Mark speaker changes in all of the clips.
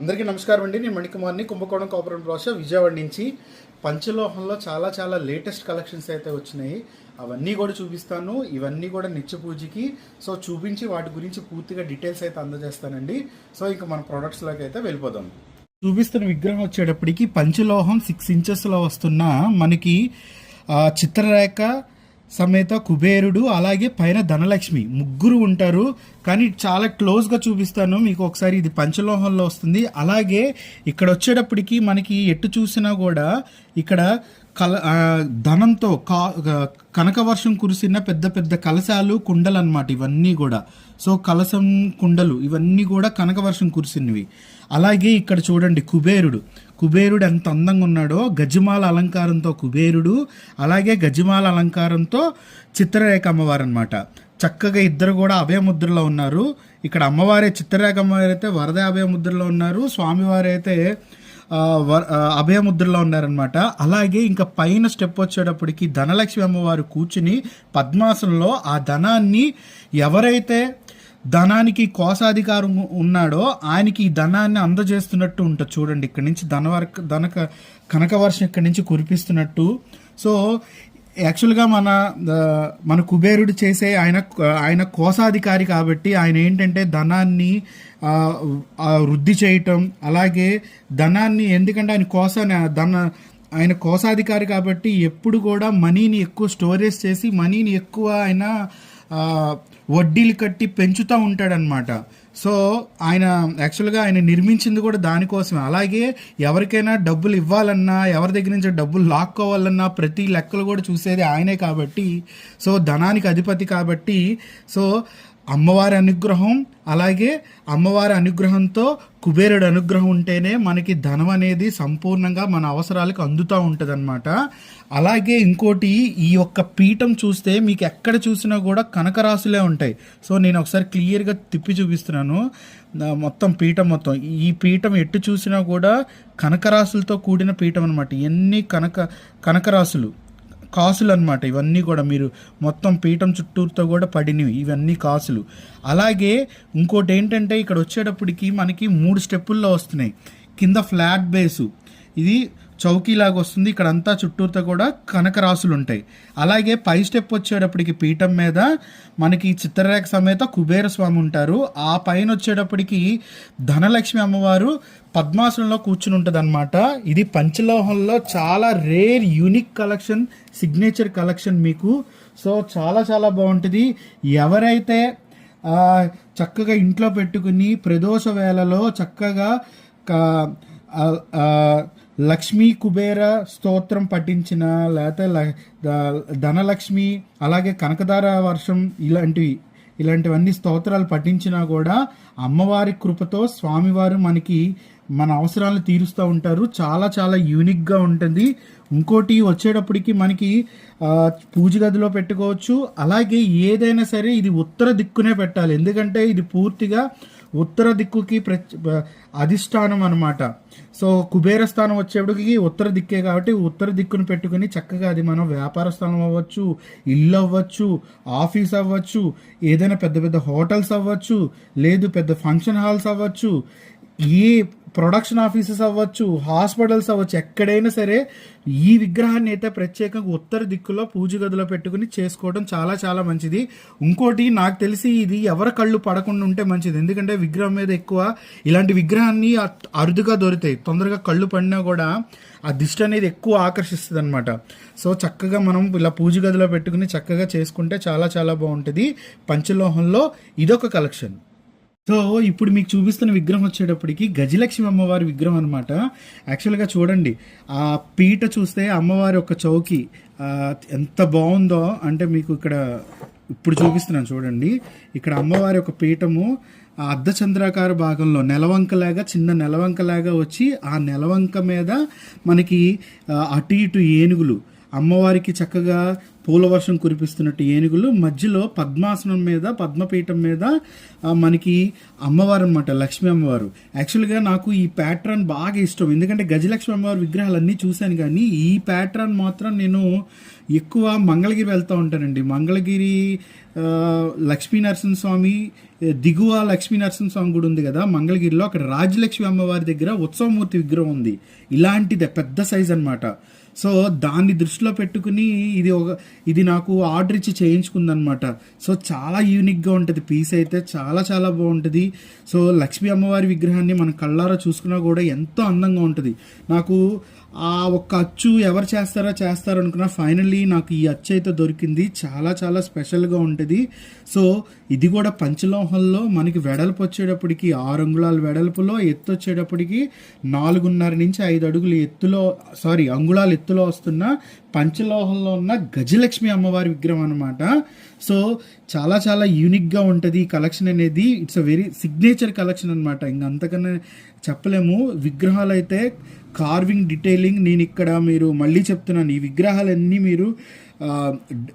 Speaker 1: అందరికీ నమస్కారం అండి. నేను మణికుమార్ని. కుంభకోణం కాపురం ప్రాసెస్ విజయవాడ నుంచి పంచలోహంలో చాలా చాలా లేటెస్ట్ కలెక్షన్స్ అయితే వచ్చినాయి. అవన్నీ కూడా చూపిస్తాను. ఇవన్నీ కూడా నిత్య పూజకి. సో చూపించి వాటి గురించి పూర్తిగా డీటెయిల్స్ అయితే అందజేస్తానండి. సో ఇంకా మన ప్రొడక్ట్స్లోకి అయితే వెళ్ళిపోదాం. చూపిస్తున్న విగ్రహం వచ్చేటప్పటికి పంచలోహం సిక్స్ ఇంచెస్లో వస్తున్న మనకి చిత్రరేఖ సమేత కుబేరుడు అలాగే పైన ధనలక్ష్మి. ముగ్గురు ఉంటారు కానీ చాలా క్లోజ్గా చూపిస్తాను. మీకు ఒకసారి ఇది పంచలోహంలో వస్తుంది. అలాగే ఇక్కడ వచ్చేటప్పటికి మనకి ఎటు చూసినా కూడా ఇక్కడ కల ధనంతో కా కనకవర్షం కురిసిన పెద్ద పెద్ద కలశాలు కుండలు అన్నమాట ఇవన్నీ కూడా. సో కలశం కుండలు ఇవన్నీ కూడా కనకవర్షం కురిసినవి. అలాగే ఇక్కడ చూడండి కుబేరుడు. కుబేరుడు ఎంత అందంగా ఉన్నాడో గజమాల అలంకారంతో కుబేరుడు అలాగే గజమాల అలంకారంతో చిత్రరేఖ అమ్మవారు అనమాట చక్కగా ఇద్దరు కూడా అభయ ముద్రలో ఉన్నారు. ఇక్కడ అమ్మవారే చిత్రరేఖ అమ్మవారు అయితే వరద అభయముద్రలో ఉన్నారు. స్వామివారైతే అయితే అభయముద్రలో ఉన్నారనమాట అలాగే ఇంకా పైన స్టెప్ వచ్చేటప్పటికి ధనలక్ష్మి అమ్మవారు కూర్చుని పద్మాసనంలో ఆ ధనాన్ని ఎవరైతే ధనానికి కోశాధికారం ఉన్నాడో ఆయనకి ఈ ధనాన్ని అందజేస్తున్నట్టు ఉంటుంది చూడండి. ఇక్కడ నుంచి ధనవర్క ధనక కనకవర్షం ఇక్కడి నుంచి కురిపిస్తున్నట్టు. సో యాక్చువల్గా మన మన కుబేరుడు చేసే ఆయన ఆయన కోశాధికారి కాబట్టి ఆయన ఏంటంటే ధనాన్ని వృద్ధి చేయటం అలాగే ధనాన్ని ఎందుకంటే ఆయన కోస ధన ఆయన కోశాధికారి కాబట్టి ఎప్పుడు కూడా మనీని ఎక్కువ స్టోరేజ్ చేసి మనీని ఎక్కువ ఆయన వడ్డీలు కట్టి పెంచుతూ ఉంటాడనమాట సో ఆయన యాక్చువల్గా ఆయన నిర్మించింది కూడా దానికోసమే. అలాగే ఎవరికైనా డబ్బులు ఇవ్వాలన్నా ఎవరి దగ్గర నుంచి డబ్బులు లాక్కోవాలన్నా ప్రతి లెక్కలు కూడా చూసేది ఆయనే కాబట్టి సో ధనానికి అధిపతి కాబట్టి సో అమ్మవారి అనుగ్రహం అలాగే అమ్మవారి అనుగ్రహంతో కుబేరుడు అనుగ్రహం ఉంటేనే మనకి ధనం అనేది సంపూర్ణంగా మన అవసరాలకు అందుతూ ఉంటుంది అలాగే ఇంకోటి ఈ యొక్క పీఠం చూస్తే మీకు ఎక్కడ చూసినా కూడా కనకరాశులే ఉంటాయి. సో నేను ఒకసారి క్లియర్గా తిప్పి చూపిస్తున్నాను. మొత్తం పీఠం మొత్తం. ఈ పీఠం ఎటు చూసినా కూడా కనకరాశులతో కూడిన పీఠం అనమాట ఎన్ని కనక కనకరాశులు కాసులు అనమాట ఇవన్నీ కూడా మీరు మొత్తం పీఠం చుట్టూరుతో కూడా పడినవి. ఇవన్నీ కాసులు. అలాగే ఇంకోటి ఏంటంటే ఇక్కడ వచ్చేటప్పటికి మనకి మూడు స్టెప్పుల్లో వస్తున్నాయి. కింద ఫ్లాట్ బేసు. ఇది చౌకీలాగా వస్తుంది. ఇక్కడ అంతా చుట్టూరుతో కూడా కనకరాసులు ఉంటాయి అలాగే పై స్టెప్ వచ్చేటప్పటికి పీఠం మీద మనకి చిత్రరేఖ సమేత కుబేర స్వామి ఉంటారు. ఆ పైన వచ్చేటప్పటికి ధనలక్ష్మి అమ్మవారు పద్మాసనంలో కూర్చుని ఉంటుంది ఇది పంచలోహంలో చాలా rare unique collection signature collection మీకు. సో చాలా చాలా బాగుంటుంది. ఎవరైతే చక్కగా ఇంట్లో పెట్టుకుని ప్రదోష వేళలో చక్కగా లక్ష్మీ కుబేర స్తోత్రం పఠించిన లేకపోతే ల- ధనలక్ష్మి అలాగే కనకదార వర్షం ఇలాంటివి ఇలాంటివన్నీ స్తోత్రాలు పఠించినా కూడా అమ్మవారి కృపతో స్వామివారు మనకి మన అవసరాలను తీరుస్తూ ఉంటారు. చాలా చాలా యూనిక్గా ఉంటుంది. ఇంకోటి వచ్చేటప్పటికి మనకి పూజ గదిలో పెట్టుకోవచ్చు. అలాగే ఏదైనా సరే ఇది ఉత్తర దిక్కునే పెట్టాలి. ఎందుకంటే ఇది పూర్తిగా ఉత్తర దిక్కుకి ప్రచ్ అధిష్టానం అనమాట సో కుబేర స్థానం వచ్చేప్పటికి ఉత్తర దిక్కే కాబట్టి ఉత్తర దిక్కును పెట్టుకుని చక్కగా అది మనం వ్యాపార స్థలం అవ్వచ్చు ఇల్లు అవ్వచ్చు ఆఫీస్ అవ్వచ్చు ఏదైనా పెద్ద పెద్ద హోటల్స్ అవ్వచ్చు లేదు పెద్ద ఫంక్షన్ హాల్స్ అవ్వచ్చు ఏ ప్రొడక్షన్ ఆఫీసెస్ అవ్వచ్చు హాస్పిటల్స్ అవ్వచ్చు ఎక్కడైనా సరే ఈ విగ్రహాన్ని అయితే ప్రత్యేకంగా ఉత్తర దిక్కులో పూజ గదిలో పెట్టుకుని చేసుకోవడం చాలా చాలా మంచిది. ఇంకోటి నాకు తెలిసి ఇది ఎవరి కళ్ళు పడకుండా ఉంటే మంచిది. ఎందుకంటే విగ్రహం మీద ఎక్కువ ఇలాంటి విగ్రహాన్ని అరుదుగా దొరుకుతాయి. తొందరగా కళ్ళు పడినా కూడా ఆ దిష్టి అనేది ఎక్కువ ఆకర్షిస్తుంది అనమాట సో చక్కగా మనం ఇలా పూజ గదిలో పెట్టుకుని చక్కగా చేసుకుంటే చాలా చాలా బాగుంటుంది. పంచలోహంలో ఇదొక కలెక్షన్. సో ఇప్పుడు మీకు చూపిస్తున్న విగ్రహం వచ్చేటప్పటికి గజలక్ష్మి అమ్మవారి విగ్రహం అనమాట యాక్చువల్గా చూడండి ఆ పీట చూస్తే అమ్మవారి ఒక చౌకి ఎంత బాగుందో అంటే మీకు ఇక్కడ ఇప్పుడు చూపిస్తున్నాను చూడండి. ఇక్కడ అమ్మవారి ఒక పీఠము ఆ అర్ధచంద్రాకార భాగంలో నెలవంకలాగా చిన్న నెలవంకలాగా వచ్చి ఆ నెలవంక మీద మనకి అటు ఇటు ఏనుగులు అమ్మవారికి చక్కగా పూల వర్షం కురిపిస్తున్నట్టు ఏనుగులు మధ్యలో పద్మాసనం మీద పద్మపీఠం మీద మనకి అమ్మవారు అనమాట లక్ష్మీ అమ్మవారు. యాక్చువల్గా నాకు ఈ ప్యాటర్న్ బాగా ఇష్టం. ఎందుకంటే గజలక్ష్మి అమ్మవారి విగ్రహాలు అన్నీ చూశాను కానీ ఈ ప్యాటర్న్ మాత్రం నేను ఎక్కువ మంగళగిరి వెళ్తూ ఉంటానండి. మంగళగిరి లక్ష్మీ నరసింహస్వామి దిగువ లక్ష్మీ నరసింహస్వామి గుడి ఉంది కదా మంగళగిరిలో అక్కడ రాజలక్ష్మి అమ్మవారి దగ్గర ఉత్సవమూర్తి విగ్రహం ఉంది. ఇలాంటిదే పెద్ద సైజ్ అన్నమాట. సో దాన్ని దృష్టిలో పెట్టుకుని ఇది ఒక ఇది నాకు ఆర్డర్ ఇచ్చి చేయించుకుందనమాట సో చాలా యూనిక్గా ఉంటుంది. పీస్ అయితే చాలా చాలా బాగుంటుంది. సో లక్ష్మీ అమ్మవారి విగ్రహాన్ని మనం కళ్ళారా చూసుకున్నా కూడా ఎంతో అందంగా ఉంటుంది. నాకు ఆ ఒక్క అచ్చు ఎవరు చేస్తారో చేస్తారో అనుకున్నా ఫైనల్లీ నాకు ఈ అచ్చు అయితే దొరికింది. చాలా చాలా స్పెషల్గా ఉంటుంది. సో ఇది కూడా పంచలోహంలో మనకి వెడల్పు వచ్చేటప్పటికి ఆరు అంగుళాల వెడల్పులో ఎత్తు వచ్చేటప్పటికి నాలుగున్నర నుంచి ఐదు అడుగులు ఎత్తులో సారీ అంగుళాల ఎత్తులో వస్తున్న పంచలోహంలో ఉన్న గజలక్ష్మి అమ్మవారి విగ్రహం అనమాట సో చాలా చాలా యూనిక్గా ఉంటుంది ఈ కలెక్షన్ అనేది. It's a very signature collection అనమాట ఇంక అంతకన్నా చెప్పలేము. విగ్రహాలు అయితే కార్వింగ్ డీటెయిలింగ్ నేను ఇక్కడ మీరు మళ్ళీ చెప్తున్నాను. ఈ విగ్రహాలన్నీ మీరు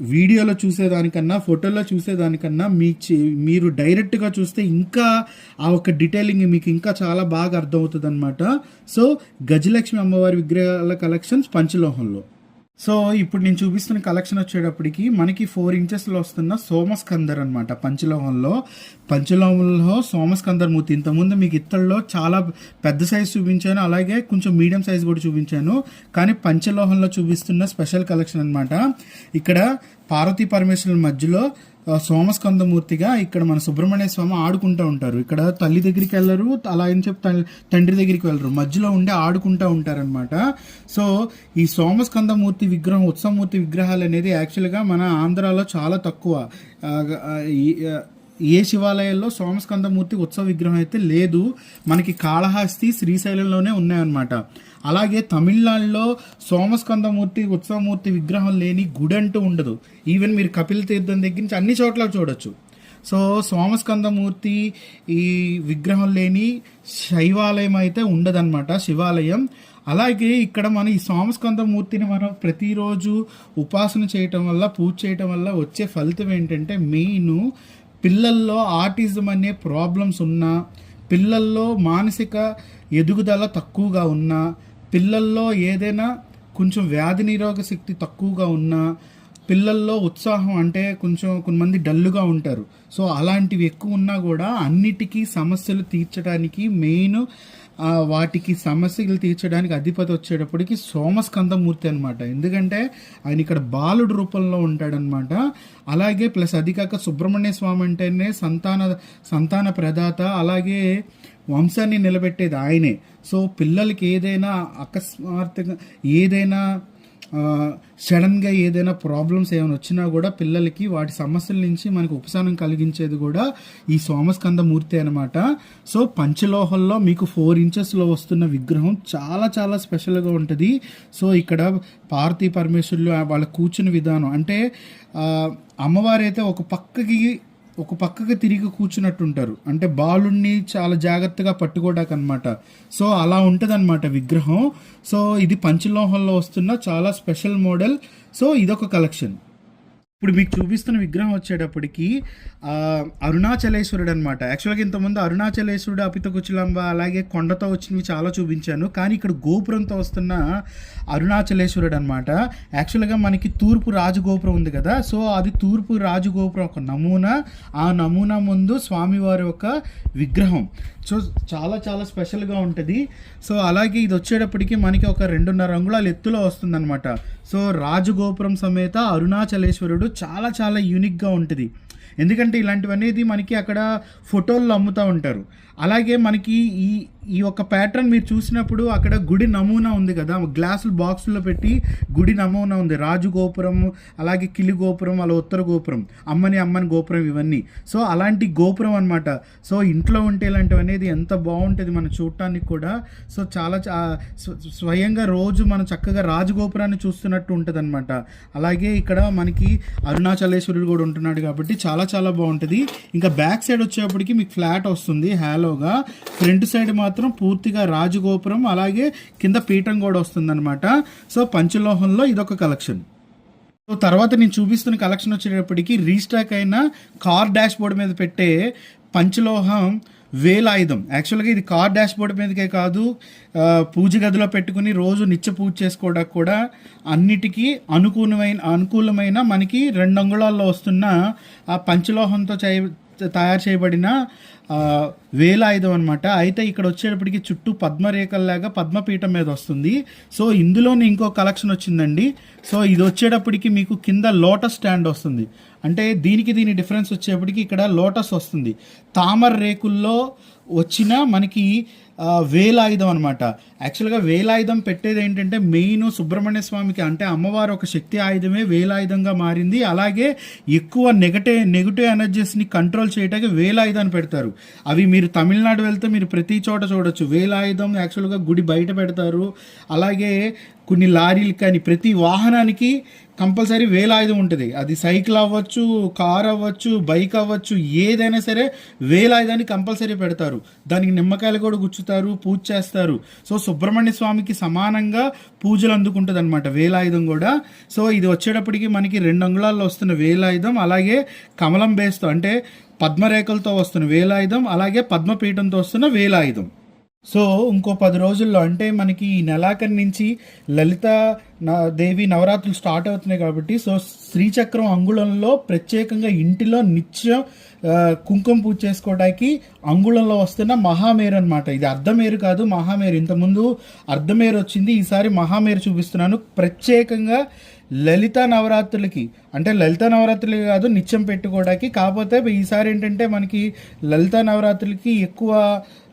Speaker 1: వీడియోలో చూసేదానికన్నా ఫోటోలో చూసేదానికన్నా మీ మీరు డైరెక్ట్గా చూస్తే ఇంకా ఆ ఒక డీటెయిలింగ్ మీకు ఇంకా చాలా బాగా అర్థమవుతుంది అనమాట సో గజలక్ష్మి అమ్మవారి విగ్రహాల కలెక్షన్స్ పంచలోహంలో. సో ఇప్పుడు నేను చూపిస్తున్న కలెక్షన్ వచ్చేటప్పటికి మనకి ఫోర్ ఇంచెస్లో వస్తున్న సోమస్కందర్ అనమాట పంచలోహంలో పంచలోహంలో సోమస్కందర్ మూర్తి. ఇంతకుముందు మీకు ఇత్తల్లో చాలా పెద్ద సైజ్ చూపించాను. అలాగే కొంచెం మీడియం సైజ్ కూడా చూపించాను. కానీ పంచలోహంలో చూపిస్తున్న స్పెషల్ కలెక్షన్ అనమాట ఇక్కడ పార్వతీ పరమేశ్వరుల మధ్యలో సోమస్కందమూర్తిగా ఇక్కడ మన సుబ్రహ్మణ్య స్వామి ఆడుకుంటూ ఉంటారు. ఇక్కడ తల్లి దగ్గరికి వెళ్ళరు అలా అని చెప్పి తండ్రి దగ్గరికి వెళ్ళరు. మధ్యలో ఉండి ఆడుకుంటూ ఉంటారనమాట సో ఈ సోమస్కందమూర్తి విగ్రహం ఉత్సవమూర్తి విగ్రహాలు అనేది యాక్చువల్గా మన ఆంధ్రాలో చాలా తక్కువ. ఏ శివాలయాల్లో సోమస్కందమూర్తి ఉత్సవ విగ్రహం అయితే లేదు మనకి కాళహస్తి శ్రీశైలంలోనే ఉన్నాయన్నమాట. అలాగే తమిళనాడులో సోమస్కందమూర్తి ఉత్సవమూర్తి విగ్రహం లేని గుడి అంటూ ఉండదు. ఈవెన్ మీరు కపిల తీర్థం దగ్గర నుంచి అన్ని చోట్ల చూడొచ్చు. సో సోమస్కందమూర్తి ఈ విగ్రహం లేని శైవాలయం అయితే ఉండదన్నమాట శివాలయం. అలాగే ఇక్కడ మన ఈ సోమస్కందమూర్తిని మనం ప్రతిరోజు ఉపాసన చేయటం వల్ల పూజ చేయటం వల్ల వచ్చే ఫలితం ఏంటంటే మెయిన్ పిల్లల్లో ఆటిజం అనే ప్రాబ్లమ్స్ ఉన్నా పిల్లల్లో మానసిక ఎదుగుదల తక్కువగా ఉన్నా పిల్లల్లో ఏదైనా కొంచెం వ్యాధి నిరోధక శక్తి తక్కువగా ఉన్నా పిల్లల్లో ఉత్సాహం అంటే కొంచెం కొంతమంది డల్లుగా ఉంటారు. సో అలాంటివి ఎక్కువ ఉన్నా కూడా అన్నిటికీ సమస్యలు తీర్చడానికి మెయిన్ వాటికి సమస్యలు తీర్చడానికి అధిపతి వచ్చేటప్పటికి సోమస్కందమూర్తి అనమాట ఎందుకంటే ఆయన ఇక్కడ బాలుడు రూపంలో ఉంటాడనమాట అలాగే ప్లస్ అది కాక సుబ్రహ్మణ్య స్వామి అంటేనే సంతాన సంతాన ప్రదాత అలాగే వంశాన్ని నిలబెట్టేది ఆయనే. సో పిల్లలకి ఏదైనా అకస్మాత్తుగా ఏదైనా సడన్గా ఏదైనా ప్రాబ్లమ్స్ ఏమైనా వచ్చినా కూడా పిల్లలకి వాటి సమస్యల నుంచి మనకు ఉపశమనం కలిగించేది కూడా ఈ సోమస్కంద మూర్తి అనమాట సో పంచలోహంలో మీకు ఫోర్ ఇంచెస్లో వస్తున్న విగ్రహం చాలా చాలా స్పెషల్గా ఉంటుంది. సో ఇక్కడ పార్వతీ పరమేశ్వరులు వాళ్ళ కూర్చుని విధానం అంటే అమ్మవారైతే ఒక పక్కకి ఒక పక్కకి తిరిగి కూర్చున్నట్టుంటారు. అంటే బాలుణ్ణి చాలా జాగ్రత్తగా పట్టుకోవడానికి అనమాట సో అలా ఉంటుందన్నమాట విగ్రహం. సో ఇది పంచలోహంలో వస్తున్న చాలా స్పెషల్ మోడల్. సో ఇదొక కలెక్షన్. ఇప్పుడు మీకు చూపిస్తున్న విగ్రహం వచ్చేటప్పటికి అరుణాచలేశ్వరుడు అనమాట యాక్చువల్గా ఇంతకుముందు అరుణాచలేశ్వరుడు అపితకుచులంబ అలాగే కొండతో వచ్చినవి చాలా చూపించాను. కానీ ఇక్కడ గోపురంతో వస్తున్న అరుణాచలేశ్వరుడు అనమాట యాక్చువల్గా మనకి తూర్పు రాజగోపురం ఉంది కదా. సో అది తూర్పు రాజగోపురం ఒక నమూనా. ఆ నమూనా ముందు స్వామివారి ఒక విగ్రహం. సో చాలా చాలా స్పెషల్గా ఉంటుంది. సో అలాగే ఇది వచ్చేటప్పటికి మనకి ఒక రెండున్నర అంగుళాల ఎత్తులో వస్తుందన్నమాట. సో రాజగోపురం సమేత అరుణాచలేశ్వరుడు చాలా చాలా యూనిక్గా ఉంటుంది. ఎందుకంటే ఇలాంటివనేది మనకి అక్కడ ఫోటోల్లో అమ్ముతూ ఉంటారు. అలాగే మనకి ఈ ఈ యొక్క ప్యాటర్న్ మీరు చూసినప్పుడు అక్కడ గుడి నమూనా ఉంది కదా. గ్లాసులు బాక్సుల్లో పెట్టి గుడి నమూనా ఉంది. రాజు గోపురం అలాగే కిలి గోపురం అలా ఉత్తర గోపురం అమ్మని అమ్మని గోపురం ఇవన్నీ. సో అలాంటి గోపురం అనమాట సో ఇంట్లో ఉంటే ఇలాంటివి అనేది ఎంత బాగుంటుంది మనం చూడటానికి కూడా. సో చాలా స్వయంగా రోజు మనం చక్కగా రాజగోపురాన్ని చూస్తున్నట్టు ఉంటుంది అనమాట అలాగే ఇక్కడ మనకి అరుణాచలేశ్వరుడు కూడా ఉంటున్నాడు కాబట్టి చాలా చాలా బాగుంటుంది. ఇంకా బ్యాక్ సైడ్ వచ్చేప్పటికి మీకు ఫ్లాట్ వస్తుంది. హ్యాలోగా ఫ్రంట్ సైడ్ మాత్రం పూర్తిగా రాజగోపురం అలాగే కింద పీఠం కూడా వస్తుంది అనమాట సో పంచలోహంలో ఇదొక కలెక్షన్. సో తర్వాత నేను చూపిస్తున్న కలెక్షన్ వచ్చేటప్పటికి రీస్టాక్ అయిన కార్ డాష్ బోర్డ్ మీద పెట్టే పంచలోహం వేలాయుధం. యాక్చువల్గా ఇది కార్ డాష్ బోర్డ్ మీదకే కాదు పూజ గదిలో పెట్టుకుని రోజు నిత్య పూజ చేసుకోవడానికి కూడా అన్నిటికీ అనుకూలమైన అనుకూలమైన మనకి రెండు అంగుళాల్లో వస్తున్న ఆ పంచలోహంతో చే తయారు చేయబడిన వేల వేలాయుధం అనమాట అయితే ఇక్కడ వచ్చేటప్పటికి చుట్టూ పద్మరేఖల్లాగా పద్మపీఠం మీద వస్తుంది. సో ఇందులోనే ఇంకో కలెక్షన్ వచ్చిందండి. సో ఇది వచ్చేటప్పటికి మీకు కింద లోటస్ స్టాండ్ వస్తుంది. అంటే దీనికి దీని డిఫరెన్స్ వచ్చేప్పటికి ఇక్కడ లోటస్ వస్తుంది. తామర రేకుల్లో వచ్చిన మనకి వేలాయుధం అనమాట యాక్చువల్గా వేలాయుధం పెట్టేది ఏంటంటే మెయిన్ సుబ్రహ్మణ్య స్వామికి అంటే అమ్మవారు ఒక శక్తి ఆయుధమే వేలాయుధంగా మారింది. అలాగే ఎక్కువ నెగటివ్ నెగిటివ్ ఎనర్జీస్ని కంట్రోల్ చేయడానికి వేలాయుధాన్ని పెడతారు. అవి మీరు తమిళనాడు వెళ్తే మీరు ప్రతి చోట చూడొచ్చు. వేలాయుధం యాక్చువల్గా గుడి బయట పెడతారు. అలాగే కొన్ని లారీలు కానీ ప్రతి వాహనానికి కంపల్సరీ వేలాయుధం ఉంటుంది. అది సైకిల్ అవ్వచ్చు కార్ అవ్వచ్చు బైక్ అవ్వచ్చు ఏదైనా సరే వేలాయుధాన్ని కంపల్సరీ పెడతారు. దానికి నిమ్మకాయలు కూడా గుచ్చుతారు పూజ చేస్తారు. సో సుబ్రహ్మణ్య స్వామికి సమానంగా పూజలు అందుకుంటుంది అనమాట వేలాయుధం కూడా. సో ఇది వచ్చేటప్పటికి మనకి రెండు అంగుళాల్లో వస్తున్న వేలాయుధం అలాగే కమలం బేస్తో అంటే పద్మరేఖలతో వస్తున్న వేలాయుధం అలాగే పద్మపీఠంతో వస్తున్న వేలాయుధం. సో ఇంకో పది రోజుల్లో అంటే మనకి ఈ నెలాఖరి నుంచి లలిత దేవి నవరాత్రులు స్టార్ట్ అవుతున్నాయి కాబట్టి సో శ్రీచక్రం అంగుళంలో ప్రత్యేకంగా ఇంటిలో నిత్యం కుంకుమ పూజ చేసుకోవడానికి అంగుళంలో వస్తున్న మహామేరు అనమాట ఇది అర్ధమేరు కాదు మహామేరు. ఇంతకుముందు అర్ధమేరు వచ్చింది ఈసారి మహామేరు చూపిస్తున్నాను. ప్రత్యేకంగా లలిత నవరాత్రులకి అంటే లలిత నవరాత్రులకి కాదు నిత్యం పెట్టుకోవడానికి కాకపోతే ఈసారి ఏంటంటే మనకి లలిత నవరాత్రులకి ఎక్కువ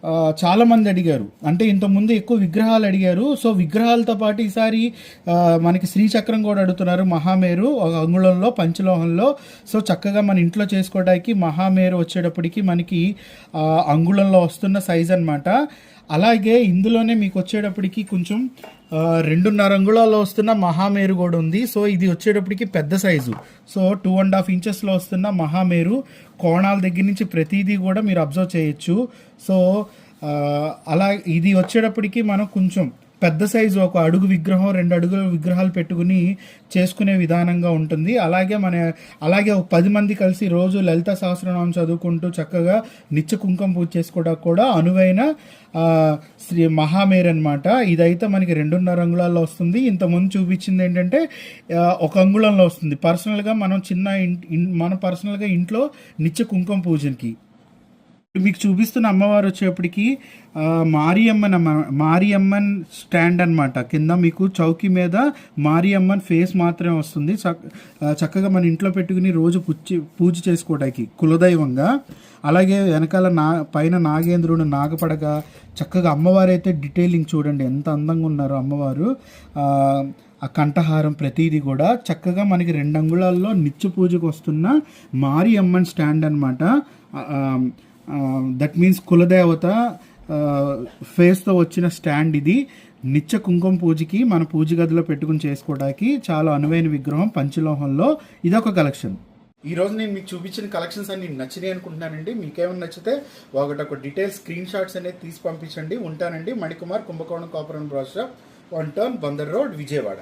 Speaker 1: చాలామంది చాలా మంది అడిగారు. అంటే ఇంతకుముందు ఎక్కువ విగ్రహాలు అడిగారు. సో విగ్రహాలతో పాటు ఈసారి మనకి శ్రీచక్రం కూడా అడుగుతున్నారు మహామేరు ఒక అంగుళంలో పంచలోహంలో. సో చక్కగా మన ఇంట్లో చేసుకోవడానికి మహామేరు వచ్చేటప్పటికి మనకి అంగుళంలో వస్తున్న సైజ్ అనమాట అలాగే ఇందులోనే మీకు వచ్చేటప్పటికి కొంచెం రెండున్నర అంగుళాల్లో వస్తున్న మహామేరు కూడా ఉంది. సో ఇది వచ్చేటప్పటికి పెద్ద size. So two and half ఇంచెస్లో వస్తున్న మహామేరు కోణాల దగ్గర నుంచి ప్రతిదీ కూడా మీరు అబ్జర్వ్ చేయొచ్చు. సో అలా ఇది వచ్చేటప్పటికి మనం కొంచెం పెద్ద సైజు ఒక అడుగు విగ్రహం రెండు అడుగుల విగ్రహాలు పెట్టుకుని చేసుకునే విధానంగా ఉంటుంది. అలాగే మన అలాగే ఒక పది మంది కలిసి రోజు లలిత సహస్రనామం చదువుకుంటూ చక్కగా నిత్య కుంకుమ పూజ చేసుకోవడానికి కూడా అనువైన శ్రీ మహామేర్ అనమాట ఇదైతే మనకి రెండున్నర అంగుళాల్లో వస్తుంది. ఇంతకుముందు చూపించింది ఏంటంటే ఒక అంగుళంలో వస్తుంది. పర్సనల్గా మనం చిన్న ఇన్- ఇన్- మన పర్సనల్గా ఇంట్లో నిత్య కుంకుమ పూజకి మీకు చూపిస్తున్న అమ్మవారు వచ్చేప్పటికి మారియమ్మన్ అమ్మ మారియమ్మన్ స్టాండ్ అన్నమాట. కింద మీకు చౌకీ మీద మారియమ్మన్ ఫేస్ మాత్రమే వస్తుంది. చక్కగా మన ఇంట్లో పెట్టుకుని రోజు పూజ పూజ చేసుకోవడానికి కులదైవంగా. అలాగే వెనకాల నా పైన నాగేంద్రుడు నాగపడగ చక్కగా అమ్మవారు అయితే డీటెయిలింగ్ చూడండి ఎంత అందంగా ఉన్నారో అమ్మవారు. ఆ, కంఠహారం ప్రతిదీ కూడా చక్కగా మనకి రెండు అంగుళాల్లో నిత్య పూజకు వస్తున్న మారియమ్మన్ స్టాండ్ అనమాట దట్ మీన్స్ కులదేవత ఫేస్తో వచ్చిన స్టాండ్ ఇది. నిత్య కుంకుమ పూజకి మన పూజ గదిలో పెట్టుకుని చేసుకోవడానికి చాలా అనువైన విగ్రహం పంచలోహంలో. ఇదొక కలెక్షన్. ఈరోజు నేను మీకు చూపించిన కలెక్షన్స్ అన్ని నచ్చినాయి అనుకుంటున్నానండి. మీకేమైనా నచ్చితే ఒకటి ఒక డీటెయిల్ స్క్రీన్ షాట్స్ అనేది తీసి పంపించండి. ఉంటానండి. మణికుమార్ కుంభకోణం కాపురం branch one town Bandar road Vijayawada.